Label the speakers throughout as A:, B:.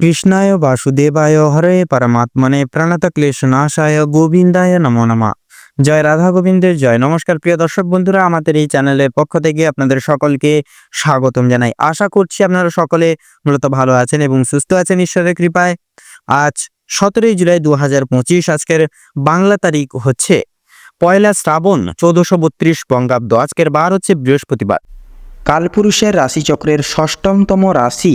A: কৃষ্ণায় বাসুদেবায় হরে পরমাত্মনে প্রণত ক্লেশনাশায় গোবিন্দায় নমো নমঃ জয় রাধা গোবিন্দের জয় নমস্কার প্রিয় দর্শক বন্ধুরা, আমাদের এই চ্যানেলের পক্ষ থেকে আপনাদের সকলকে স্বাগতম জানাই। আশা করছি আপনারা সকলে মূলত ভালো আছেন এবং সুস্থ আছেন ঈশ্বরের কৃপায়। আজ সতেরোই জুলাই দু হাজার পঁচিশ, আজকের বাংলা তারিখ হচ্ছে পয়লা শ্রাবণ চৌদ্দশো বত্রিশ বঙ্গাব্দ। আজকের বার হচ্ছে বৃহস্পতিবার। কালপুরুষের রাশিচক্রের ষষ্ঠমতম রাশি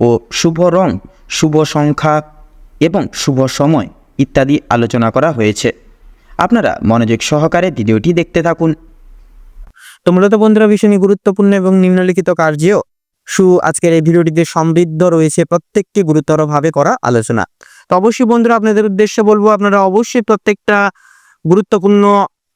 A: ও শুভ রং, শুভ সংখ্যা এবং শুভ সময় ইত্যাদি আলোচনা করা হয়েছে। আপনারা মনোযোগ সহকারে ভিডিওটি দেখতে থাকুন। তো মূলত বন্ধুরা ভীষণই গুরুত্বপূর্ণ এবং নিম্নলিখিত কার্যেও সু আজকের এই ভিডিওটিতে সমৃদ্ধ রয়েছে প্রত্যেকটি গুরুতরভাবে করা আলোচনা। তো অবশ্যই বন্ধুরা, আপনাদের উদ্দেশ্যে বলব, আপনারা অবশ্যই প্রত্যেকটা গুরুত্বপূর্ণ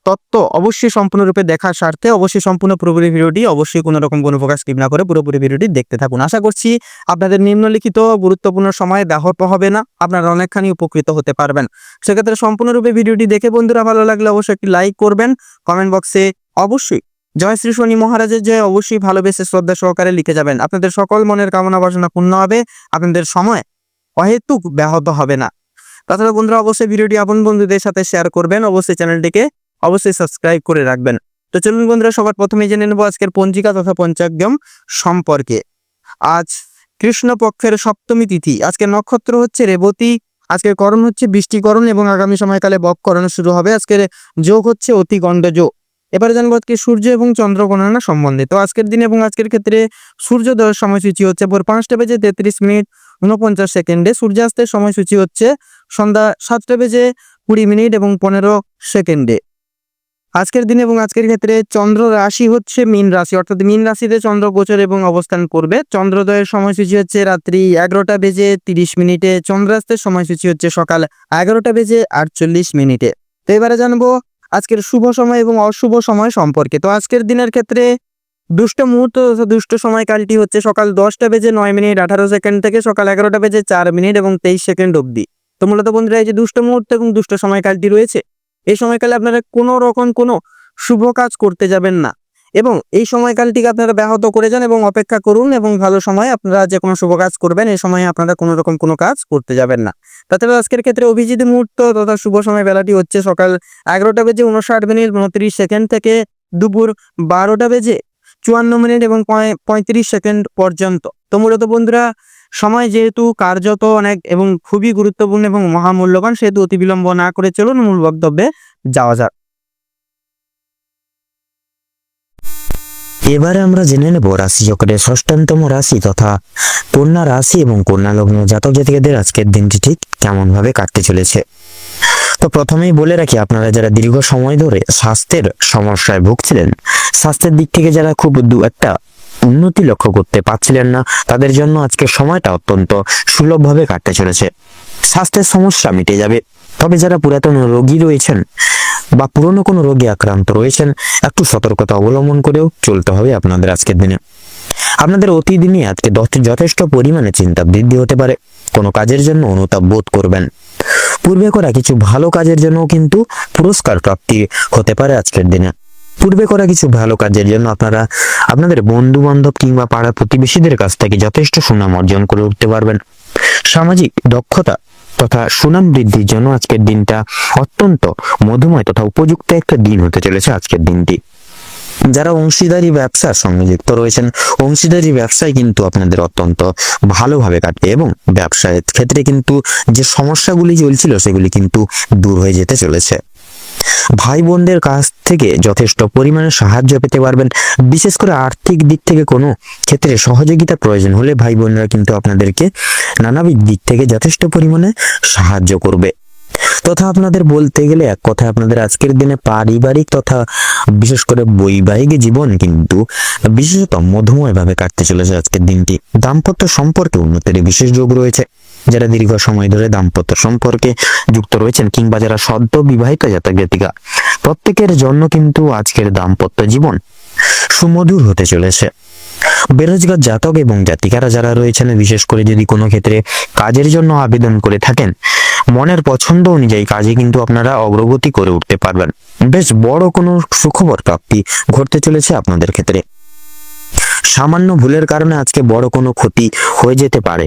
A: তত্ত্ব অবশ্যই সম্পূর্ণরূপে দেখার স্বার্থে অবশ্যই সম্পূর্ণ পুরোপুরি ভিডিওটি অবশ্যই কোনো রকম কোনো প্রকাশ স্কিপ না করে পুরোপুরি ভিডিওটি দেখতে থাকুন। আশা করছি আপনাদের নিম্নলিখিত গুরুত্বপূর্ণ সময় ব্যাহত হবে না, আপনারা অনেকখানি উপকৃত হতে পারবেন। সেক্ষেত্রে সম্পূর্ণরূপে ভিডিওটি দেখে বন্ধুরা ভালো লাগলে অবশ্যই একটি লাইক করবেন কমেন্ট বক্সে অবশ্যই জয় শ্রী শনি মহারাজের জয় অবশ্যই ভালোবেসে শ্রদ্ধা সহকারে লিখে যাবেন। আপনাদের সকল মনের কামনা বাসনা পূর্ণ হবে, আপনাদের সময় অহেতুক ব্যাহত হবে না। তাছাড়া বন্ধুরা অবশ্যই ভিডিওটি আপন বন্ধুদের সাথে শেয়ার করবেন, অবশ্যই চ্যানেলটিকে অবশ্যই সাবস্ক্রাইব করে রাখবেন। তো চলুন বন্ধুরা, সবার প্রথমে জেনে নেব আজকের পঞ্জিকা তথা পঞ্চাগ্যম সম্পর্কে। আজ কৃষ্ণপক্ষের সপ্তমী তিথি। আজকের নক্ষত্র হচ্ছে রেবতী। আজকের করণ হচ্ছে বৃষ্টিকরণ এবং আগামী সময়কালে বককরণ শুরু হবে। আজকের যোগ হচ্ছে অতি যোগ এবারে জানব আজকে সূর্য এবং চন্দ্র গণনা সম্বন্ধে। তো আজকের দিন এবং আজকের ক্ষেত্রে সূর্যোদয়ের সময়সূচি হচ্ছে ভোর পাঁচটা বেজে তেত্রিশ মিনিট উনপঞ্চাশ সেকেন্ডে। সূর্যাস্তের সময়সূচি হচ্ছে সন্ধ্যা সাতটা বেজে কুড়ি মিনিট এবং পনেরো সেকেন্ডে। আজকের দিন এবং আজকের ক্ষেত্রে চন্দ্র রাশি হচ্ছে মীন রাশি, অর্থাৎ মীন রাশিতে চন্দ্র গোচর এবং অবস্থান করবে। চন্দ্রোদয়ের সময়সূচি হচ্ছে রাত্রি এগারোটা বেজে তিরিশ মিনিটে, চন্দ্রাস্তের সময়সূচি হচ্ছে সকাল এগারোটা বেজে আটচল্লিশ মিনিটে। তো এবারে জানব আজকের শুভ সময় এবং অশুভ সময় সম্পর্কে। তো আজকের দিনের ক্ষেত্রে দুষ্ট মুহূর্ত দুষ্ট সময়কালটি হচ্ছে সকাল দশটা বেজে নয় মিনিট, আঠারো সেকেন্ড থেকে সকাল এগারোটা বেজে চার মিনিট এবং তেইশ সেকেন্ড অবধি। তো মূলত বন্ধুরা, এই যে দুষ্ট মুহূর্ত এবং দুষ্ট সময়কালটি রয়েছে এই সময়কালে আপনারা কোনো রকম কোনো শুভ কাজ করতে যাবেন না। এবং এই সময়কালটিকে আপনারা ব্যাহত করে যান এবং অপেক্ষা করুন এবং ভালো সময় আপনারা যে কোনো শুভ কাজ করবেন, এই সময়ে আপনারা কোনো রকম কোনো কাজ করতে যাবেন না। তাছাড়া আজকের ক্ষেত্রে অভিজিৎ মুহূর্ত তথা শুভ সময় বেলাটি হচ্ছে সকাল এগারোটা বেজে উনষাট মিনিট উনত্রিশ সেকেন্ড থেকে দুপুর বারোটা বেজে চুয়ান্ন মিনিট এবং পঁয়- পঁয়ত্রিশ সেকেন্ড পর্যন্ত। তো মূলত বন্ধুরা সময় যেহেতু কার্যত অনেক এবং খুবই গুরুত্বপূর্ণ এবং মহামূল্যবান, সেহেতু অতি বিলম্ব না করে চলুন মূল বক্তব্যে যাওয়া যাক।
B: এবারে আমরা জেনে নেব রাশি চক্রের ষষ্ঠান্তম রাশি তথা কন্যা রাশি এবং কন্যা লগ্ন জাতক জাতিকাদের আজকের দিনটি ঠিক কেমন ভাবে কাটতে চলেছে। তো প্রথমেই বলে রাখি, আপনারা যারা দীর্ঘ সময় ধরে স্বাস্থ্যের সমস্যায় ভুগছিলেন, স্বাস্থ্যের দিক থেকে যারা খুব দু একটা উন্নতি লক্ষ্য করতে পারছিলেন না। তাদের জন্য আজকে সময়টা অত্যন্ত সুলভভাবে কাটতে চলেছে। স্বাস্থ্যের সমস্যা মিটে যাবে। তবে যারা পুরাতন রোগী রয়েছেন বা পুরনো কোনো রোগে আক্রান্ত রয়েছেন, একটু সতর্কতা অবলম্বন করেও চলতে হবে আপনাদের আজকের দিনে। আপনাদের অতিদিনই আজকে যথেষ্ট পরিমাণে চিন্তা বৃদ্ধি হতে পারে। কোনো কাজের জন্য অনুতাপ বোধ করবেন। পূর্বে করা কিছু ভালো কাজের জন্য কিন্তু পুরস্কার প্রাপ্তি হতে পারে আজকের দিনে। পূর্বে করা কিছু ভালো কাজের জন্য আপনারা আপনাদের বন্ধু বান্ধব কিংবা পাড়া প্রতিবেশীদের কাছ থেকে যথেষ্ট সুনাম অর্জন করে উঠতে পারবেন। সামাজিক দক্ষতা তথা সুনাম বৃদ্ধির জন্য আজকের দিনটা অত্যন্ত মধুময় তথা উপযুক্ত একটা দিন হতে চলেছে আজকের দিনটি। যারা অংশীদারি ব্যবসার সঙ্গে যুক্ত রয়েছেন, অংশীদারি ব্যবসায় কিন্তু আপনাদের অত্যন্ত ভালোভাবে কাটবে এবং ব্যবসায়ের ক্ষেত্রে কিন্তু যে সমস্যাগুলি চলছিল সেগুলি কিন্তু দূর হয়ে যেতে চলেছে। ভাই বোনদের কাছ থেকে যথেষ্ট পরিমাণে সাহায্য পেতে পারবেন। বিশেষ করে আর্থিক দিক থেকে কোনো ক্ষেত্রে সহযোগিতা প্রয়োজন হলে ভাই বোনরা কিন্তু আপনাদেরকে নানাবিধ দিক থেকে যথেষ্ট পরিমাণে সাহায্য করবে। তথা আপনাদের বলতে গেলে এক কথা আপনাদের আজকের দিনে পারিবারিক তথা বিশেষ করে বৈবাহিক জীবন কিন্তু বিশেষত মধুময় ভাবে কাটতে চলেছে আজকের দিনটি। দাম্পত্য সম্পর্কে উন্নতির বিশেষ যোগ রয়েছে। যারা দীর্ঘ সময় ধরে দাম্পত্য সম্পর্কে যুক্ত রয়েছেন কিংবা যারা সদ্য বিবাহিত জাতক জাতিকা, প্রত্যেকের জন্য কিন্তু আজকের দাম্পত্য জীবন সুমধুর হতে চলেছে। বেরোজগার জাতক এবং জাতিকারা যারা রয়েছেন, বিশেষ করে যদি কোনো ক্ষেত্রে কাজের জন্য আবেদন করে থাকেন, মনের পছন্দ অনুযায়ী কাজে কিন্তু আপনারা অগ্রগতি করে উঠতে পারবেন। বেশ বড় কোনো সুখবর প্রাপ্তি ঘটতে চলেছে আপনাদের ক্ষেত্রে। সামান্য ভুলের কারণে আজকে বড় কোনো ক্ষতি হয়ে যেতে পারে।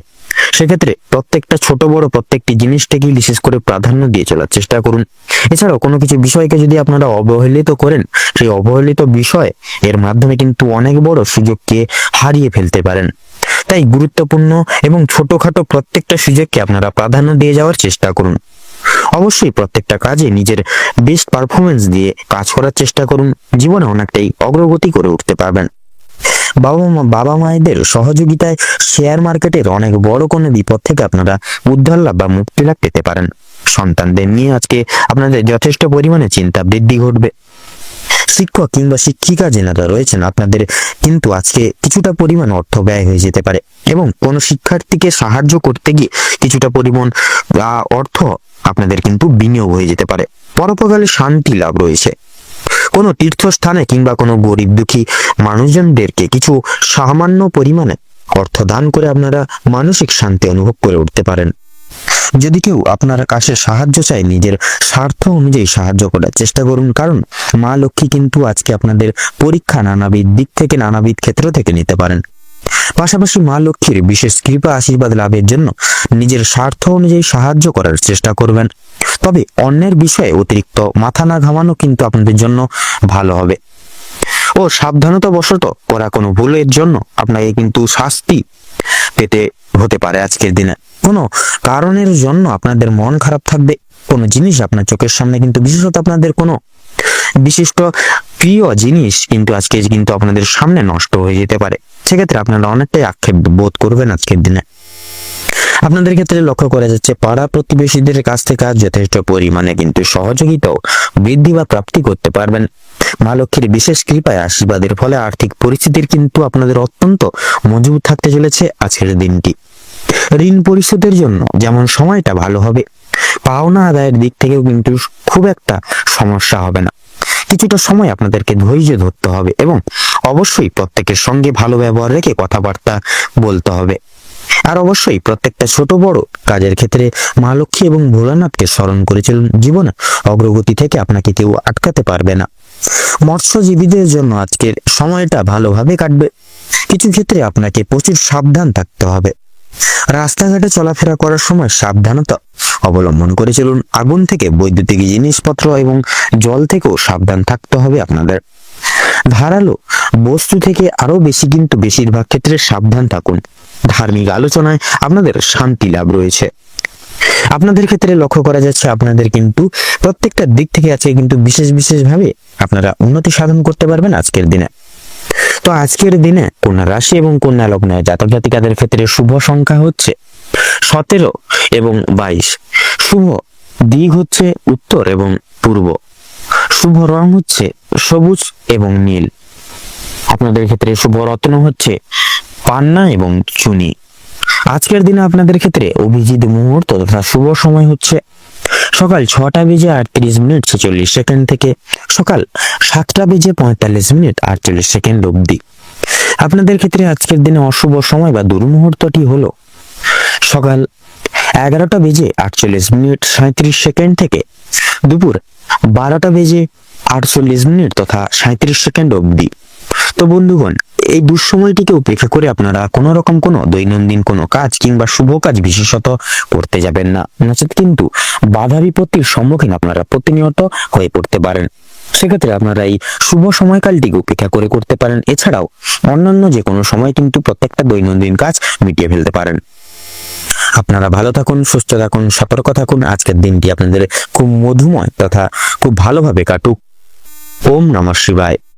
B: সেক্ষেত্রে প্রত্যেকটা ছোট বড় প্রত্যেকটি জিনিসটাকেই বিশেষ করে প্রাধান্য দিয়ে চলার চেষ্টা করুন। এছাড়াও কোনো কিছু বিষয়কে যদি আপনারা অবহেলিত করেন, সেই অবহেলিত বিষয় এর মাধ্যমে কিন্তু অনেক বড় সুযোগকে হারিয়ে ফেলতে পারেন। তাই গুরুত্বপূর্ণ এবং ছোটখাটো প্রত্যেকটা সুযোগকে আপনারা প্রাধান্য দিয়ে যাওয়ার চেষ্টা করুন। অবশ্যই প্রত্যেকটা কাজে নিজের বেস্ট পারফরমেন্স দিয়ে কাজ করার চেষ্টা করুন। জীবনে অনেকটাই অগ্রগতি করে উঠতে পারবেন। বাবা মা বাবা মায়েদের সহযোগিতায় শেয়ার মার্কেটের অনেক বড় কোনো বিপদ থেকে আপনারা উদ্ধার লাভ বা মুক্তি লাভ পেতে পারেন। সন্তানদের নিয়ে আজকে আপনাদের যথেষ্ট পরিমাণে চিন্তা বৃদ্ধি ঘটবে। শিক্ষক কিংবা শিক্ষিকা যেনারা রয়েছেন, আপনাদের কিন্তু আজকে কিছুটা পরিমাণ অর্থ ব্যয় হয়ে যেতে পারে এবং কোনো শিক্ষার্থীকে সাহায্য করতে গিয়ে কিছুটা পরিমাণ অর্থ আপনাদের কিন্তু বিনিয়োগ হয়ে যেতে পারে। পরোপকালে শান্তি লাভ রয়েছে। কোনো তীর্থস্থানে কিংবা কোনো গরিব দুঃখী মানুষজনদেরকে কিছু সামান্য পরিমাণে অর্থ দান করে আপনারা মানসিক শান্তি অনুভব করে উঠতে পারেন। যদি কেউ আপনার কাছে সাহায্য চায়, নিজের স্বার্থ অনুযায়ী সাহায্য করার চেষ্টা করুন। কারণ মা লক্ষ্মী কিন্তু আজকে আপনাদের পরীক্ষা নানাবিধ দিক থেকে, নানাবিধ ক্ষেত্র থেকে নিতে পারেন। পাশাপাশি মা লক্ষ্মীর বিশেষ কৃপা, আশীর্বাদ লাভের জন্য নিজের স্বার্থ অনুযায়ী সাহায্য করার চেষ্টা করবেন। তবে অন্যের বিষয়ে অতিরিক্ত মাথা না ঘামানো কিন্তু আপনাদের জন্য ভালো হবে। ও, সাবধানতা বশত করা কোনো ভুলের জন্য আপনাকে কিন্তু শাস্তি পেতে হতে পারে আজকের দিনে। কোনো কারণের জন্য আপনাদের মন খারাপ থাকবে, কোনো জিনিস আপনার চোখের সামনে কিন্তু বিশেষত আপনাদের কোনো বিশিষ্ট প্রিয় জিনিস কিন্তু আজকে কিন্তু আপনাদের সামনে নষ্ট হয়ে যেতে পারে। সেক্ষেত্রে আপনারা অনেকটাই আক্ষেপ বোধ করবেন আজকের দিনে। আপনাদের ক্ষেত্রে লক্ষ্য করা যাচ্ছে, পাড়া প্রতিবেশীদের কাছ থেকে যথেষ্ট পরিমাণে কিন্তু সহযোগিতাও বৃদ্ধি বা প্রাপ্তি করতে পারবেন। মা লক্ষ্মীর বিশেষ কৃপায় আশীর্বাদের ফলে আর্থিক পরিস্থিতির কিন্তু আপনাদের অত্যন্ত মজবুত থাকতে চলেছে আজকের দিনটি। ঋণ পরিশোধের জন্য যেমন সময়টা ভালো হবে, পাওনা আদায়ের দিক থেকেও কিন্তু খুব একটা সমস্যা হবে না। কিছুটা সময় আপনাদেরকে ধৈর্য ধরতে হবে এবং অবশ্যই প্রত্যেকের সঙ্গে ভালো ব্যবহার রেখে কথাবার্তা বলতে হবে। আর অবশ্যই প্রত্যেকটা ছোট বড় কাজের ক্ষেত্রে মা লক্ষ্মী এবং ভোলানাথকে স্মরণ করে চলুন জীবনে। অগ্রগতি থেকে আপনাকে কেউ আটকাতে পারবে না। মৎস্যজীবীদের জন্য আজকের সময়টা ভালোভাবে কাটবে। কিছু ক্ষেত্রে আপনাকে প্রচুর সাবধান থাকতে হবে। রাস্তাঘাটে চলাফেরা করার সময় সাবধানতা অবলম্বন করে চলুন। আগুন থেকে বৈদ্যুতিক জিনিসপত্র এবং জল থেকেও সাবধান থাকতে হবে আপনাদের। ধারালো বস্তু থেকে আরও বেশি কিন্তু বেশিরভাগ ক্ষেত্রে সাবধান থাকুন। ধার্মিক আলোচনায় আপনাদের শান্তি লাভ রয়েছে। আপনাদের ক্ষেত্রে লক্ষ্য করা যাচ্ছে আপনাদের কিন্তু প্রত্যেকটা দিক থেকে আছে কিন্তু বিশেষ বিশেষ ভাবে আপনারা উন্নতি সাধন করতে পারবেন আজকের দিনে। তো আজকের দিনে কন্যা রাশি এবং কন্যা লগ্নে জাতক জাতিকাদের ক্ষেত্রে শুভ সংখ্যা হচ্ছে সতেরো এবং বাইশ। শুভ দিক হচ্ছে উত্তর এবং পূর্ব। শুভ রং হচ্ছে সবুজ এবং নীল। আপনাদের ক্ষেত্রে শুভ রত্ন হচ্ছে পান্না এবং চুনি। আজকের দিনে আপনাদের ক্ষেত্রে অভিজিৎ মুহূর্ত তথা শুভ সময় হচ্ছে সকাল ছটা বেজে আটত্রিশ মিনিট ছেচল্লিশ সেকেন্ড থেকে সকাল সাতটা বেজে পঁয়তাল্লিশ মিনিট আটচল্লিশ সেকেন্ড অবধি। আপনাদের ক্ষেত্রে আজকের দিনে অশুভ সময় বা দুর্মুহূর্তটি হলো সকাল এগারোটা বেজে আটচল্লিশ মিনিট সাঁত্রিশ সেকেন্ড থেকে দুপুর বারোটা বেজে আটচল্লিশ মিনিট তথা সাঁত্রিশ সেকেন্ড অবধি। তো বন্ধুগণ, এই দুঃসময়টিকে উপেক্ষা করে আপনারা কোনো রকম কোনো দৈনন্দিন কোনো কাজ কিংবা শুভ কাজ বিশেষত করতে যাবেন না। নচেত কিন্তু বাধা বিপত্তির সম্মুখীন আপনারা প্রতিনিয়ত হয়ে পড়তে পারেন। সেক্ষেত্রে আপনারা এই শুভ সময়কালটিকে উপেক্ষা করে করতে পারেন। এছাড়াও অন্যান্য যে কোনো সময় কিন্তু প্রত্যেকটা দৈনন্দিন কাজ মিটিয়ে ফেলতে পারেন। আপনারা ভালো থাকুন, সুস্থ থাকুন, সতর্ক থাকুন। আজকের দিনটি আপনাদের খুব মধুময় তথা খুব ভালোভাবে কাটুক। ওম নমঃ শিবায়।